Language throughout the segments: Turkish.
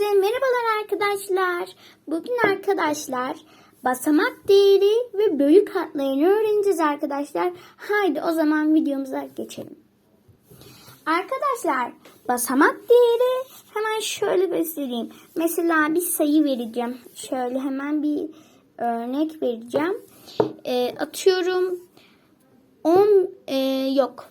Herkese merhabalar arkadaşlar. Bugün arkadaşlar basamak değeri ve bölük hatlarını öğreneceğiz arkadaşlar. Haydi o zaman videomuza geçelim. Arkadaşlar basamak değeri hemen şöyle göstereyim. Mesela bir sayı vereceğim. Şöyle hemen bir örnek vereceğim. Ee, atıyorum 10 e, yok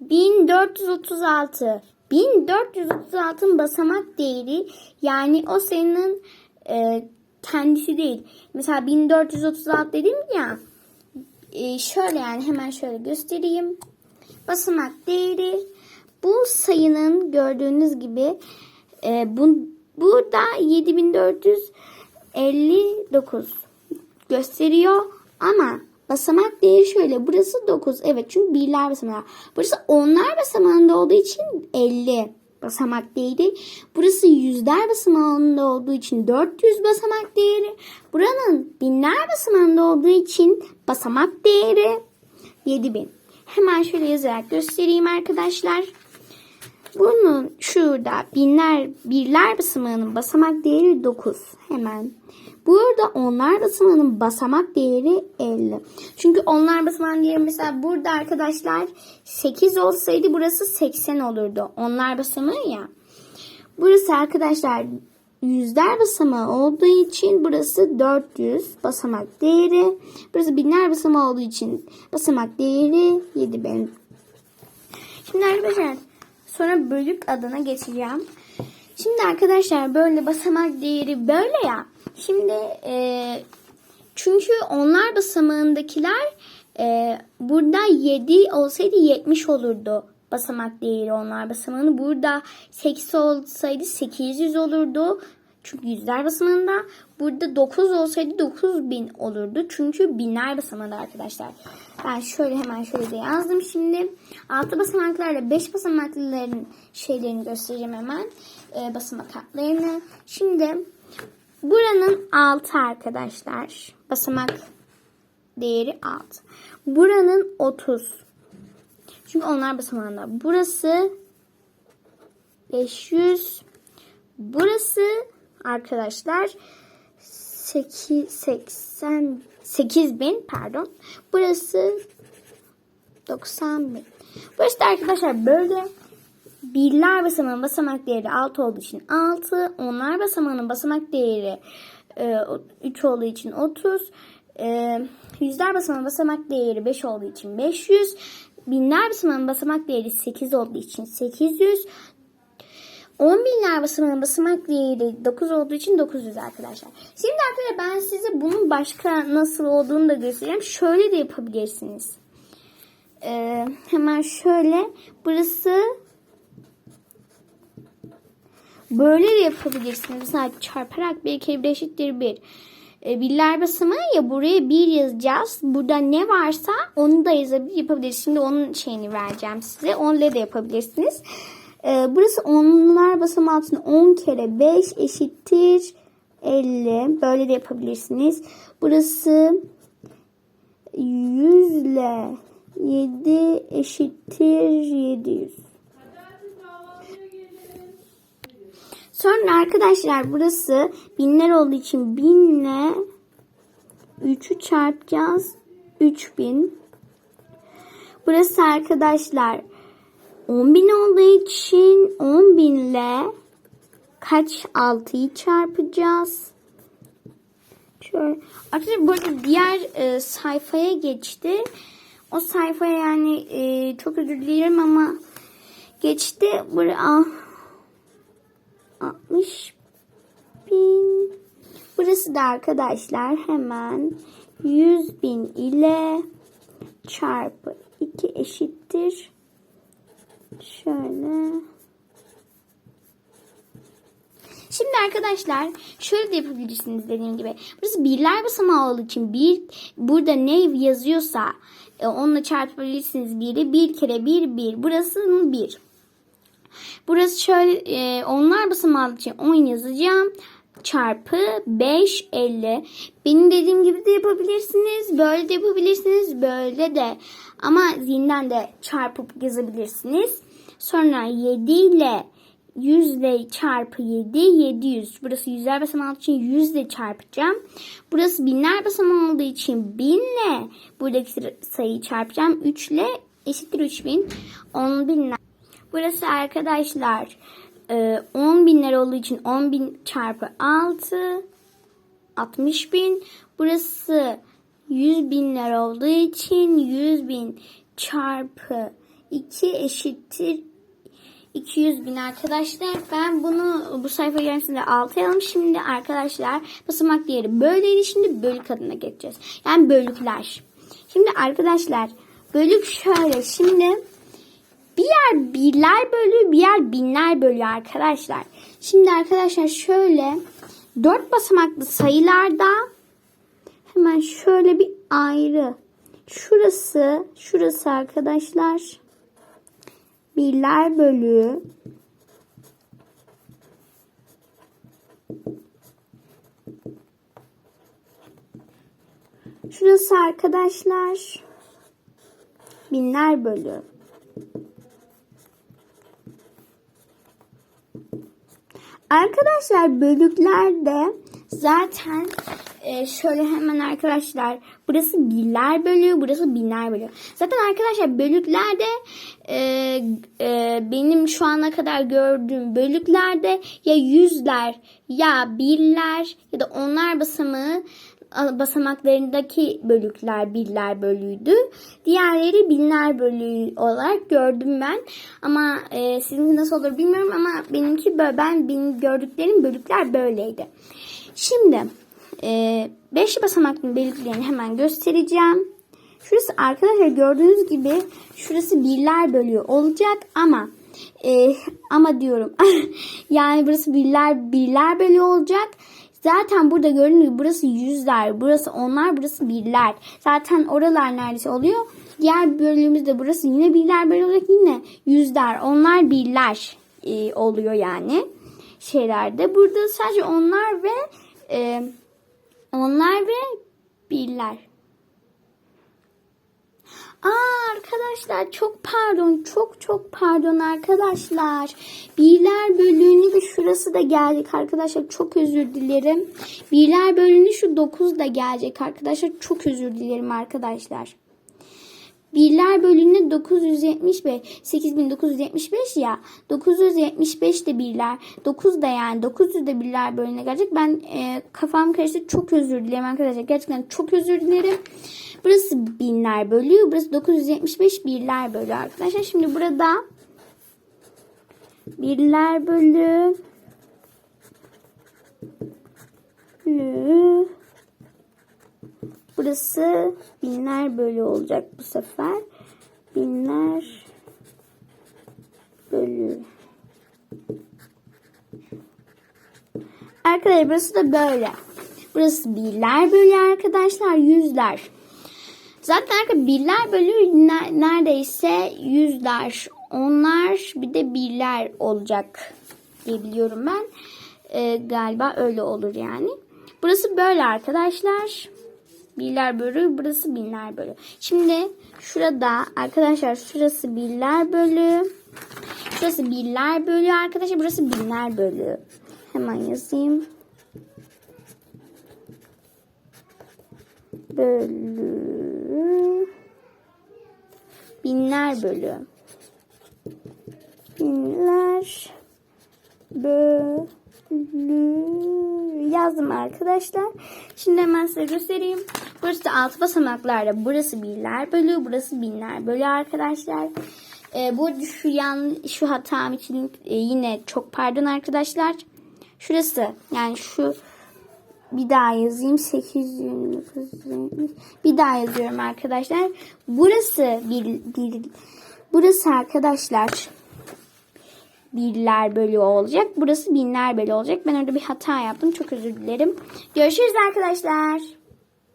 1436. 1436'ın basamak değeri yani o sayının e, kendisi değil. Mesela 1436 dedim ya. E, şöyle yani hemen şöyle göstereyim. Basamak değeri bu sayının gördüğünüz gibi e, bu, burada 7459 gösteriyor ama basamak değeri şöyle. Burası 9. Evet çünkü birler basamağı. Burası onlar basamağında olduğu için 50 basamak değeri. Burası yüzler basamağında olduğu için 400 basamak değeri. Buranın binler basamağında olduğu için basamak değeri 7000. Hemen şöyle yazarak göstereyim arkadaşlar. Bunun şurada binler birler basamağının basamak değeri 9. Hemen. Burada onlar basamağının basamak değeri 50. Çünkü onlar basamağının değeri mesela burada arkadaşlar 8 olsaydı burası 80 olurdu. Onlar basamağı ya. Burası arkadaşlar yüzler basamağı olduğu için burası 400 basamak değeri. Burası binler basamağı olduğu için basamak değeri 7000. Şimdi arkadaşlar sonra bölük adına geçeceğim. Şimdi arkadaşlar böyle basamak değeri böyle ya. Şimdi e, çünkü onlar basamağındakiler e, burada 7 olsaydı 70 olurdu basamak değeri onlar basamağını. Burada 8 olsaydı 800 olurdu. Çünkü yüzler basamağında burada 9 olsaydı 9000 olurdu. Çünkü binler basamağında arkadaşlar. Ben şöyle hemen şöyle de yazdım şimdi. 6 basamaklarla 5 basamaklıların şeylerini göstereceğim hemen. E, basamak hatlarını. Şimdi buranın 6 arkadaşlar. Basamak değeri 6. Buranın 30. Çünkü onlar basamağında. Burası 500. Burası arkadaşlar 8, 80, 8000 pardon. Burası 90 bin. Burası da arkadaşlar böyle birler basamağının basamak değeri 6 olduğu için 6. Onlar basamağının basamak değeri e, 3 olduğu için 30. E, yüzler basamağının basamak değeri 5 olduğu için 500. Binler basamağının basamak değeri 8 olduğu için 800. 10 binler basamağının basamak değeri 9 olduğu için 900 arkadaşlar. Şimdi arkadaşlar ben size bunun başka nasıl olduğunu da göstereceğim. Şöyle de yapabilirsiniz. Ee, hemen şöyle. Burası böyle de yapabilirsiniz. Mesela çarparak bir kere bir eşittir bir. E, birler basamağı ya buraya bir yazacağız. Burada ne varsa onu da yazabilir yapabiliriz. Şimdi onun şeyini vereceğim size. Onunla da yapabilirsiniz. E, burası onlar basamağı altında 10 kere 5 eşittir 50. Böyle de yapabilirsiniz. Burası 100 ile 7 eşittir 700. Sonra arkadaşlar burası binler olduğu için binle 3'ü çarpacağız. 3000. Burası arkadaşlar 10 bin olduğu için 10 binle kaç 6'yı çarpacağız. Şöyle. Arkadaşlar burada diğer e, sayfaya geçti. O sayfaya yani e, çok özür dilerim ama geçti. Buraya 60 bin. Burası da arkadaşlar hemen 100 bin ile çarpı 2 eşittir. Şöyle. Şimdi arkadaşlar şöyle de yapabilirsiniz dediğim gibi. Burası birler basamağı olduğu için bir burada ne yazıyorsa e, onunla çarpabilirsiniz biri. Bir kere bir bir. Burası bir. Burası şöyle e, onlar basamağı için 10 yazacağım. Çarpı 5 50. Benim dediğim gibi de yapabilirsiniz. Böyle de yapabilirsiniz. Böyle de. Ama zihinden de çarpıp yazabilirsiniz. Sonra 7 ile 100 ile çarpı 7 700. Burası yüzler basamağı için 100 ile çarpacağım. Burası binler basamağı olduğu için 1000 ile buradaki sayıyı çarpacağım. 3 ile eşittir 3000. 10 binler. Burası arkadaşlar e, 10 binler olduğu için 10 bin çarpı 6 60 bin. Burası 100 binler olduğu için 100 bin çarpı 2 eşittir 200 bin arkadaşlar. Ben bunu bu sayfa gelmesinde 6 yazdım. Şimdi arkadaşlar basamak değeri böyleydi. Şimdi bölük adına geçeceğiz. Yani bölükler. Şimdi arkadaşlar bölük şöyle. Şimdi bir yer birler bölüyor, bir yer binler bölüyor arkadaşlar. Şimdi arkadaşlar şöyle dört basamaklı sayılarda hemen şöyle bir ayrı. Şurası, şurası arkadaşlar birler bölüğü. Şurası arkadaşlar binler bölüğü. Arkadaşlar bölüklerde zaten e, şöyle hemen arkadaşlar burası birler bölüyor burası binler bölüyor. Zaten arkadaşlar bölüklerde e, e, benim şu ana kadar gördüğüm bölüklerde ya yüzler ya birler ya da onlar basamağı basamaklarındaki bölükler birler bölüydü. Diğerleri binler bölüğü olarak gördüm ben. Ama e, sizinki nasıl olur bilmiyorum ama benimki böyle. Ben benim gördüklerim bölükler böyleydi. Şimdi e, beş basamaklı bölüklerini hemen göstereceğim. Şurası arkadaşlar gördüğünüz gibi şurası birler bölüğü olacak ama e, ama diyorum yani burası birler birler bölüğü olacak. Zaten burada gördüğünüz gibi burası yüzler, burası onlar, burası birler. Zaten oralar neredeyse oluyor. Diğer bölümümüzde burası yine birler böyle olacak yine yüzler, onlar birler e, oluyor yani şeylerde. Burada sadece onlar ve e, onlar ve birler. Aa arkadaşlar çok pardon çok çok pardon arkadaşlar. Birler bölüğünü de şurası da gelecek arkadaşlar çok özür dilerim. Birler bölüğünü şu 9 da gelecek arkadaşlar çok özür dilerim arkadaşlar. Birler bölüğüne 975 8975 ya 975 de birler 9 da yani 900 de birler bölüğüne gelecek. Ben e, kafam karıştı çok özür dilerim arkadaşlar. Gerçekten çok özür dilerim. Burası binler bölüyor. Burası 975 birler bölüyor arkadaşlar. Şimdi burada birler bölü bölü Burası binler bölü olacak bu sefer. Binler bölü. Arkadaşlar burası da böyle. Burası birler bölü arkadaşlar. Yüzler. Zaten arkadaşlar birler bölü neredeyse yüzler. Onlar bir de birler olacak diye biliyorum ben. Ee, galiba öyle olur yani. Burası böyle arkadaşlar birler bölü burası binler bölü. Şimdi şurada arkadaşlar şurası birler bölü. Şurası birler bölü arkadaşlar burası binler bölü. Hemen yazayım. Bölü. Binler bölü. Binler bölü yazdım arkadaşlar. Şimdi hemen size göstereyim. Burası altı basamaklarda. Burası birler bölü, burası binler bölü arkadaşlar. Ee, bu şu yan şu hatam için e, yine çok pardon arkadaşlar. Şurası yani şu bir daha yazayım 820 bir daha yazıyorum arkadaşlar. Burası bir, bir burası arkadaşlar birler bölü olacak. Burası binler bölü olacak. Ben orada bir hata yaptım. Çok özür dilerim. Görüşürüz arkadaşlar.